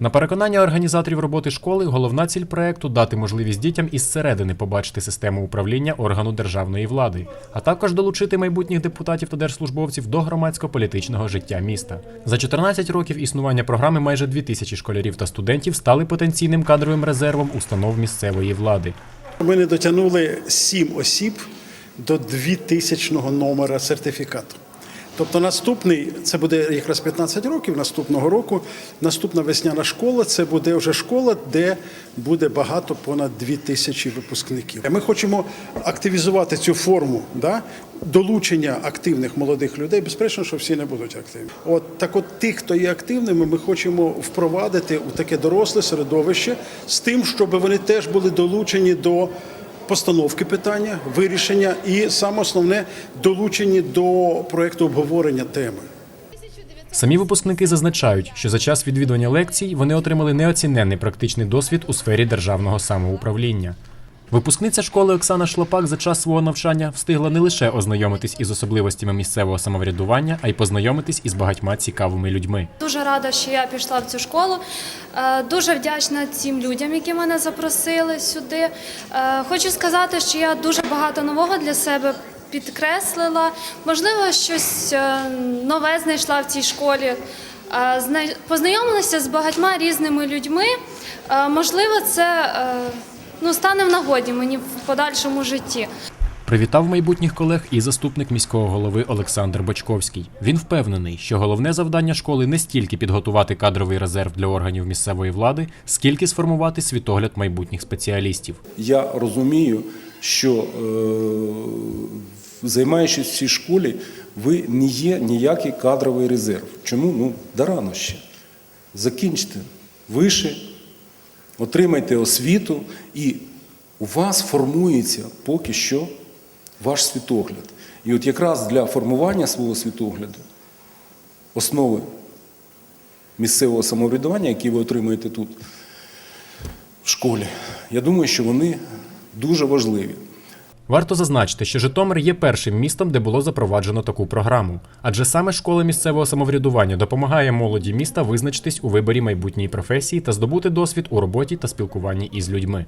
На переконання організаторів роботи школи, головна ціль проекту дати можливість дітям із середини побачити систему управління органу державної влади, а також долучити майбутніх депутатів та держслужбовців до громадсько-політичного життя міста. За 14 років існування програми майже 2 тисячі школярів та студентів стали потенційним кадровим резервом установ місцевої влади. Ми не дотягнули сім осіб до 2000 номера сертифікату. Тобто наступний, це буде якраз 15 років наступного року. Наступна весняна школа це буде вже школа, де буде багато понад 2000 випускників. Ми хочемо активізувати цю форму да? долучення активних молодих людей. Безперечно, що всі не будуть активні. От так, от тих, хто є активними, ми хочемо впровадити у таке доросле середовище з тим, щоб вони теж були долучені до постановки питання, вирішення і саме основне долучені до проекту обговорення теми. Самі випускники зазначають, що за час відвідування лекцій вони отримали неоціненний практичний досвід у сфері державного самоуправління. Випускниця школи Оксана Шлопак за час свого навчання встигла не лише ознайомитись із особливостями місцевого самоврядування, а й познайомитись із багатьма цікавими людьми. Дуже рада, що я пішла в цю школу. Е, Дуже вдячна цим людям, які мене запросили сюди. Е, Хочу сказати, що я дуже багато нового для себе підкреслила. Можливо, щось е, нове знайшла в цій школі. Познайомилася з багатьма різними людьми. Можливо, це ну, стане в нагоді мені в подальшому житті. Привітав майбутніх колег і заступник міського голови Олександр Бочковський. Він впевнений, що головне завдання школи не стільки підготувати кадровий резерв для органів місцевої влади, скільки сформувати світогляд майбутніх спеціалістів. Я розумію, що е, займаючись в цій школі, ви не є ніякий кадровий резерв. Чому? Ну, да рано ще. Закінчте вище, отримайте освіту, і у вас формується поки що ваш світогляд. І от якраз для формування свого світогляду основи місцевого самоврядування, які ви отримаєте тут, в школі. Я думаю, що вони дуже важливі. Варто зазначити, що Житомир є першим містом, де було запроваджено таку програму, адже саме школа місцевого самоврядування допомагає молоді міста визначитись у виборі майбутньої професії та здобути досвід у роботі та спілкуванні із людьми.